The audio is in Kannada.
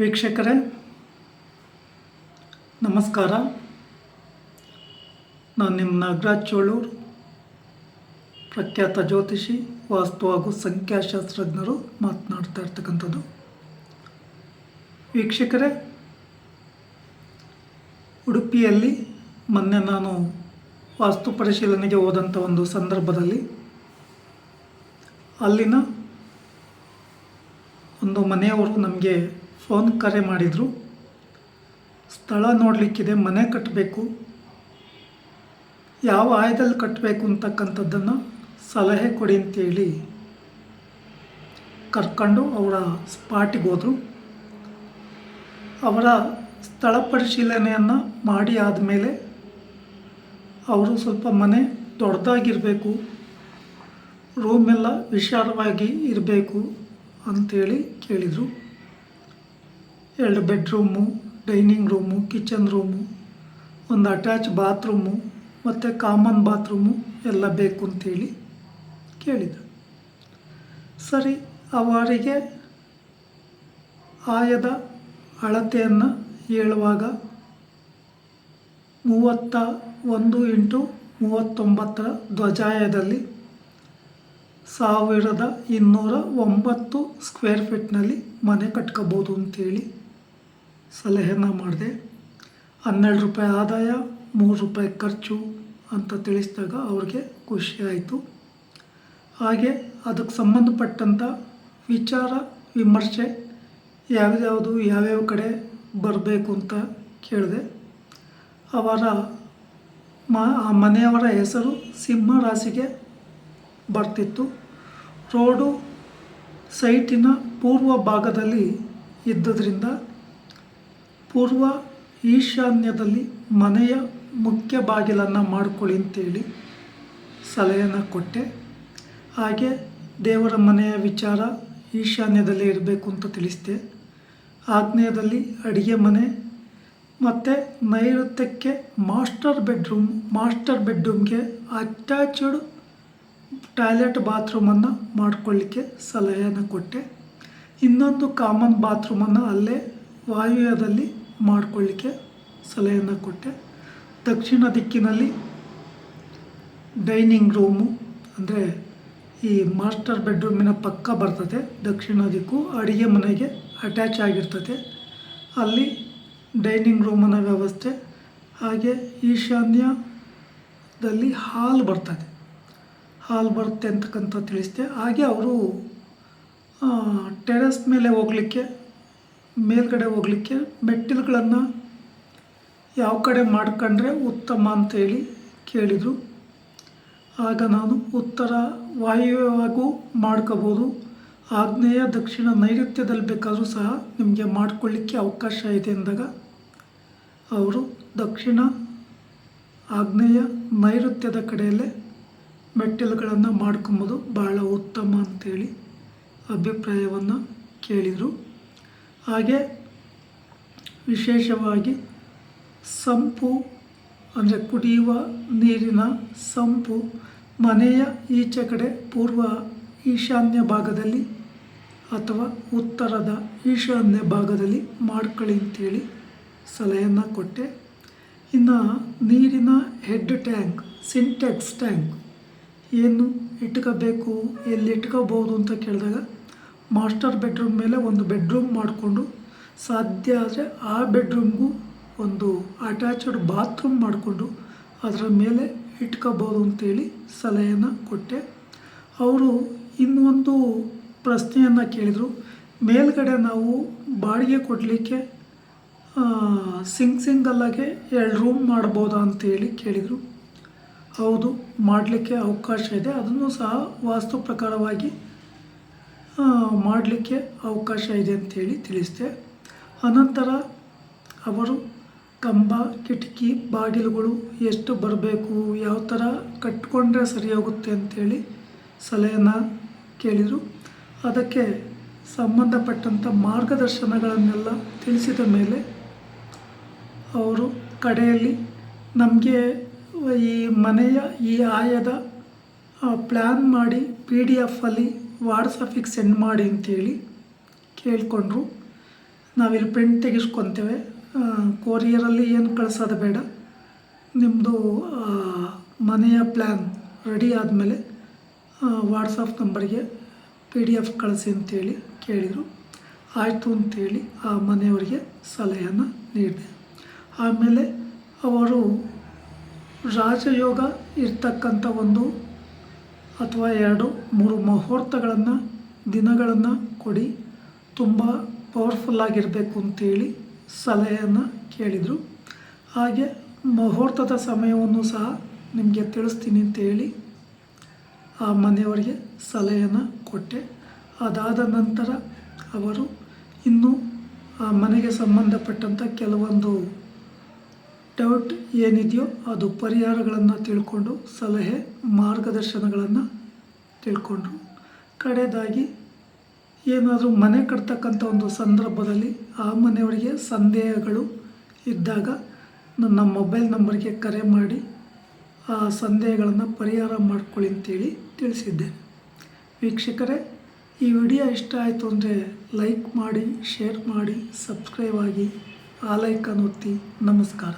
ವೀಕ್ಷಕರೇ, ನಮಸ್ಕಾರ. ನಾನು ನಿಮ್ಮ ನಾಗರಾಜ್ ಚೋಳೂರು, ಪ್ರಖ್ಯಾತ ಜ್ಯೋತಿಷಿ, ವಾಸ್ತು ಹಾಗೂ ಸಂಖ್ಯಾಶಾಸ್ತ್ರಜ್ಞರು ಮಾತನಾಡ್ತಾ ಇರ್ತಕ್ಕಂಥದ್ದು. ವೀಕ್ಷಕರೇ, ಉಡುಪಿಯಲ್ಲಿ ಮೊನ್ನೆ ನಾನು ವಾಸ್ತು ಪರಿಶೀಲನೆಗೆ ಹೋದಂಥ ಒಂದು ಸಂದರ್ಭದಲ್ಲಿ ಅಲ್ಲಿನ ಒಂದು ಮನೆಯವರು ನಮಗೆ ಫೋನ್ ಕರೆ ಮಾಡಿದರು. ಸ್ಥಳ ನೋಡಲಿಕ್ಕಿದೆ, ಮನೆ ಕಟ್ಟಬೇಕು ಯಾವ ಆಯದಲ್ಲಿ ಕಟ್ಟಬೇಕು ಅಂತಕ್ಕಂಥದ್ದನ್ನು ಸಲಹೆ ಕೊಡಿ ಅಂತೇಳಿ ಕರ್ಕೊಂಡು ಅವರ ಸ್ಪಾಟಿಗೆ ಹೋದರು. ಅವರ ಸ್ಥಳ ಪರಿಶೀಲನೆಯನ್ನು ಮಾಡಿ ಆದಮೇಲೆ ಅವರು ಸ್ವಲ್ಪ ಮನೆ ದೊಡ್ಡದಾಗಿರಬೇಕು, ರೂಮೆಲ್ಲ ವಿಶಾಲವಾಗಿ ಇರಬೇಕು ಅಂಥೇಳಿ ಕೇಳಿದರು. ಎರಡು bedroom, dining room, kitchen room, ಒಂದು ಅಟ್ಯಾಚ್ ಬಾತ್ರೂಮು ಮತ್ತು ಕಾಮನ್ ಬಾತ್ರೂಮು ಎಲ್ಲ ಬೇಕು ಅಂತೇಳಿ ಕೇಳಿದ ಸರಿ, ಅವರಿಗೆ ಆಯದ ಅಳತೆಯನ್ನು ಹೇಳುವಾಗ ಮೂವತ್ತ ಒಂದು ಇಂಟು ಮೂವತ್ತೊಂಬತ್ತರ ಧ್ವಜಾಯದಲ್ಲಿ ಸಾವಿರದ ಇನ್ನೂರ ಒಂಬತ್ತು ಸ್ಕ್ವೇರ್ ಫೀಟ್ನಲ್ಲಿ ಮನೆ ಕಟ್ಕೋಬೋದು ಅಂತೇಳಿ ಸಲಹೆನ ಮಾಡಿದೆ. ಹನ್ನೆರಡು ರೂಪಾಯಿ ಆದಾಯ, ಮೂರು ರೂಪಾಯಿ ಖರ್ಚು ಅಂತ ತಿಳಿಸಿದಾಗ ಅವ್ರಿಗೆ ಖುಷಿಯಾಯಿತು ಹಾಗೆ ಅದಕ್ಕೆ ಸಂಬಂಧಪಟ್ಟಂಥ ವಿಚಾರ, ವಿಮರ್ಶೆ ಯಾವ್ಯಾವುದು ಯಾವ್ಯಾವ ಕಡೆ ಬರಬೇಕು ಅಂತ ಕೇಳಿದೆ. ಅವರ ಮ, ಆ ಮನೆಯವರ ಹೆಸರು ಸಿಂಹ ರಾಶಿಗೆ ಬರ್ತಿತ್ತು. ರೋಡು ಸೈಟಿನ ಪೂರ್ವ ಭಾಗದಲ್ಲಿ ಇದ್ದದ್ರಿಂದ ಪೂರ್ವ ಈಶಾನ್ಯದಲ್ಲಿ ಮನೆಯ ಮುಖ್ಯ ಬಾಗಿಲನ್ನು ಮಾಡ್ಕೊಳ್ಳಿ ಅಂತೇಳಿ ಸಲಹೆಯನ್ನು ಕೊಟ್ಟೆ. ಹಾಗೆ ದೇವರ ಮನೆಯ ವಿಚಾರ ಈಶಾನ್ಯದಲ್ಲಿ ಇರಬೇಕು ಅಂತ ತಿಳಿಸಿದೆ. ಆಗ್ನೇಯದಲ್ಲಿ ಅಡುಗೆ ಮನೆ, ಮತ್ತು ನೈಋತ್ಯಕ್ಕೆ ಮಾಸ್ಟರ್ ಬೆಡ್ರೂಮ್, ಮಾಸ್ಟರ್ ಬೆಡ್ರೂಮ್ಗೆ ಅಟ್ಯಾಚ್ಡ್ ಟಾಯ್ಲೆಟ್ ಬಾತ್ರೂಮನ್ನು ಮಾಡಿಕೊಳ್ಳಿಕ್ಕೆ ಸಲಹೆಯನ್ನು ಕೊಟ್ಟೆ. ಇನ್ನೊಂದು ಕಾಮನ್ ಬಾತ್ರೂಮನ್ನು ಅಲ್ಲೇ ವಾಯುವ್ಯದಲ್ಲಿ ಮಾಡ್ಕೊಳ್ಳಿಕ್ಕೆ ಸಲಹೆಯನ್ನು ಕೊಟ್ಟೆ. ದಕ್ಷಿಣ ದಿಕ್ಕಿನಲ್ಲಿ ಡೈನಿಂಗ್ ರೂಮು, ಅಂದರೆ ಈ ಮಾಸ್ಟರ್ ಬೆಡ್ರೂಮಿನ ಪಕ್ಕ ಬರ್ತದೆ. ದಕ್ಷಿಣ ದಿಕ್ಕು ಅಡುಗೆ ಮನೆಗೆ ಅಟ್ಯಾಚ್ ಆಗಿರ್ತದೆ. ಅಲ್ಲಿ ಡೈನಿಂಗ್ ರೂಮನ ವ್ಯವಸ್ಥೆ, ಹಾಗೆ ಈಶಾನ್ಯದಲ್ಲಿ ಹಾಲ್ ಬರ್ತದೆ. ಹಾಲ್ ಬರುತ್ತೆ ಅಂತಕ್ಕಂಥ ತಿಳಿಸಿದೆ. ಹಾಗೆ ಅವರು ಟೆರೆಸ್ ಮೇಲೆ ಹೋಗಲಿಕ್ಕೆ ಮೇಲ್ಗಡೆ ಹೋಗಲಿಕ್ಕೆ ಮೆಟ್ಟಿಲುಗಳನ್ನು ಯಾವ ಕಡೆ ಮಾಡ್ಕೊಂಡ್ರೆ ಉತ್ತಮ ಅಂತೇಳಿ ಕೇಳಿದರು. ಆಗ ನಾನು ಉತ್ತರ ವಾಯುವ್ಯವಾಗೂ ಮಾಡ್ಕೋಬೋದು. ಆಗ್ನೇಯ ದಕ್ಷಿಣ ನೈಋತ್ಯದಲ್ಲಿ ಬೇಕಾದರೂ ಸಹ ನಿಮಗೆ ಮಾಡ್ಕೊಳ್ಳಿಕ್ಕೆ ಅವಕಾಶ ಇದೆ ಅಂದಾಗ ಅವರು ದಕ್ಷಿಣ, ಆಗ್ನೇಯ, ನೈಋತ್ಯದ ಕಡೆಯಲ್ಲೇ ಮೆಟ್ಟಿಲುಗಳನ್ನು ಮಾಡ್ಕೊಂಬೋದು. ಭಾಳ ಉತ್ತಮ ಅಂತೇಳಿ ಅಭಿಪ್ರಾಯವನ್ನು ಕೇಳಿದರು. ಹಾಗೆ ವಿಶೇಷವಾಗಿ ಸಂಪು, ಅಂದರೆ ಕುಡಿಯುವ ನೀರಿನ ಸಂಪು ಮನೆಯ ಈಚೆ ಕಡೆ ಪೂರ್ವ ಈಶಾನ್ಯ ಭಾಗದಲ್ಲಿ ಅಥವಾ ಉತ್ತರದ ಈಶಾನ್ಯ ಭಾಗದಲ್ಲಿ ಮಾಡ್ಕೊಳ್ಳಿ ಅಂತೇಳಿ ಸಲಹೆಯನ್ನು ಕೊಟ್ಟೆ. ಇನ್ನು ನೀರಿನ ಹೆಡ್ ಟ್ಯಾಂಕ್, ಸಿಂಟೆಕ್ಸ್ ಟ್ಯಾಂಕ್ ಏನು ಇಟ್ಕೋಬೇಕು, ಎಲ್ಲಿ ಇಟ್ಕೋಬೋದು ಅಂತ ಕೇಳಿದಾಗ ಮಾಸ್ಟರ್ ಬೆಡ್ರೂಮ್ ಮೇಲೆ ಒಂದು ಬೆಡ್ರೂಮ್ ಮಾಡಿಕೊಂಡು ಸಾಧ್ಯ ಆದರೆ ಆ ಬೆಡ್ರೂಮ್ಗೂ ಒಂದು ಅಟ್ಯಾಚ್ಡ್ ಬಾತ್ರೂಮ್ ಮಾಡಿಕೊಂಡು ಅದರ ಮೇಲೆ ಇಟ್ಕೋಬೋದು ಅಂತೇಳಿ ಸಲಹೆಯನ್ನು ಕೊಟ್ಟೆ. ಅವರು ಇನ್ನೊಂದು ಪ್ರಶ್ನೆಯನ್ನು ಕೇಳಿದರು. ಮೇಲ್ಗಡೆ ನಾವು ಬಾಡಿಗೆ ಕೊಡಲಿಕ್ಕೆ ಸಿಂಗ್ ಸಿಂಗಲ್ಲಾಗೆ ಎರಡು ರೂಮ್ ಮಾಡ್ಬೋದಾ ಅಂತೇಳಿ ಕೇಳಿದರು. ಹೌದು, ಮಾಡಲಿಕ್ಕೆ ಅವಕಾಶ ಇದೆ. ಅದನ್ನು ಸಹ ವಾಸ್ತು ಪ್ರಕಾರವಾಗಿ ಮಾಡಲಿಕ್ಕೆ ಅವಕಾಶ ಇದೆ ಅಂತೇಳಿ ತಿಳಿಸಿದೆ. ಅನಂತರ ಅವರು ಕಂಬ, ಕಿಟಕಿ, ಬಾಗಿಲುಗಳು ಎಷ್ಟು ಬರಬೇಕು, ಯಾವ ಥರ ಕಟ್ಕೊಂಡ್ರೆ ಸರಿ ಹೋಗುತ್ತೆ ಅಂಥೇಳಿ ಕೇಳಿದರು. ಅದಕ್ಕೆ ಸಂಬಂಧಪಟ್ಟಂಥ ಮಾರ್ಗದರ್ಶನಗಳನ್ನೆಲ್ಲ ತಿಳಿಸಿದ ಮೇಲೆ ಅವರು ಕಡೆಯಲ್ಲಿ ನಮಗೆ ಈ ಮನೆಯ, ಈ ಆಯದ ಪ್ಲ್ಯಾನ್ ಮಾಡಿ ಪಿ ಡಿ ಎಫಲ್ಲಿ ವಾಟ್ಸಪ್ಪಿಗೆ ಸೆಂಡ್ ಮಾಡಿ ಅಂತೇಳಿ ಕೇಳಿಕೊಂಡ್ರು. ನಾವಿಲ್ಲಿ ಪ್ರಿಂಟ್ ತೆಗೆಸ್ಕೊತೇವೆ. ಕೊರಿಯರಲ್ಲಿ ಏನು ಕಳಿಸೋದು ಬೇಡ. ನಿಮ್ಮದು ಮನೆಯ ಪ್ಲ್ಯಾನ್ ರೆಡಿ ಆದಮೇಲೆ ವಾಟ್ಸಪ್ ನಂಬರ್ಗೆ ಪಿ ಡಿ ಎಫ್ ಕಳಿಸಿ ಅಂತೇಳಿ ಕೇಳಿದರು. ಆಯಿತು ಅಂತೇಳಿ ಆ ಮನೆಯವರಿಗೆ ಸಲಹೆಯನ್ನು ನೀಡಿದೆ. ಆಮೇಲೆ ಅವರು ರಾಜಯೋಗ ಇರ್ತಕ್ಕಂಥ ಒಂದು ಅಥವಾ ಎರಡು, ಮೂರು ಮುಹೂರ್ತಗಳನ್ನು, ದಿನಗಳನ್ನು ಕೊಡಿ. ತುಂಬ ಪವರ್ಫುಲ್ ಆಗಿರಬೇಕು ಅಂತೇಳಿ ಸಲಹೆಯನ್ನು ಕೇಳಿದರು. ಹಾಗೆ ಮುಹೂರ್ತದ ಸಮಯವನ್ನು ಸಹ ನಿಮಗೆ ತಿಳಿಸ್ತೀನಿ ಅಂತೇಳಿ ಆ ಮನೆಯವರಿಗೆ ಸಲಹೆಯನ್ನು ಕೊಟ್ಟೆ. ಅದಾದ ನಂತರ ಅವರು ಇನ್ನೂ ಆ ಮನೆಗೆ ಸಂಬಂಧಪಟ್ಟಂಥ ಕೆಲವೊಂದು ಡೌಟ್ ಏನಿದೆಯೋ ಅದು ಪರಿಹಾರಗಳನ್ನು ತಿಳ್ಕೊಂಡು ಸಲಹೆ, ಮಾರ್ಗದರ್ಶನಗಳನ್ನು ತಿಳ್ಕೊಂಡ್ರು. ಕಡೆಯದಾಗಿ ಏನಾದರೂ ಮನೆ ಕಟ್ತಕ್ಕಂಥ ಒಂದು ಸಂದರ್ಭದಲ್ಲಿ ಆ ಮನೆಯವರಿಗೆ ಸಂದೇಹಗಳು ಇದ್ದಾಗ ನನ್ನ ಮೊಬೈಲ್ ನಂಬರ್ಗೆ ಕರೆ ಮಾಡಿ ಆ ಸಂದೇಹಗಳನ್ನು ಪರಿಹಾರ ಮಾಡ್ಕೊಳ್ಳಿ ಅಂತೇಳಿ ತಿಳಿಸಿದ್ದೆ. ವೀಕ್ಷಕರೇ, ಈ ವಿಡಿಯೋ ಇಷ್ಟ ಆಯಿತು ಅಂದರೆ ಲೈಕ್ ಮಾಡಿ, ಶೇರ್ ಮಾಡಿ, ಸಬ್ಸ್ಕ್ರೈಬ್ ಆಗಿ, ಆ ಲೈಕನ್ನು ಒತ್ತಿ. ನಮಸ್ಕಾರ.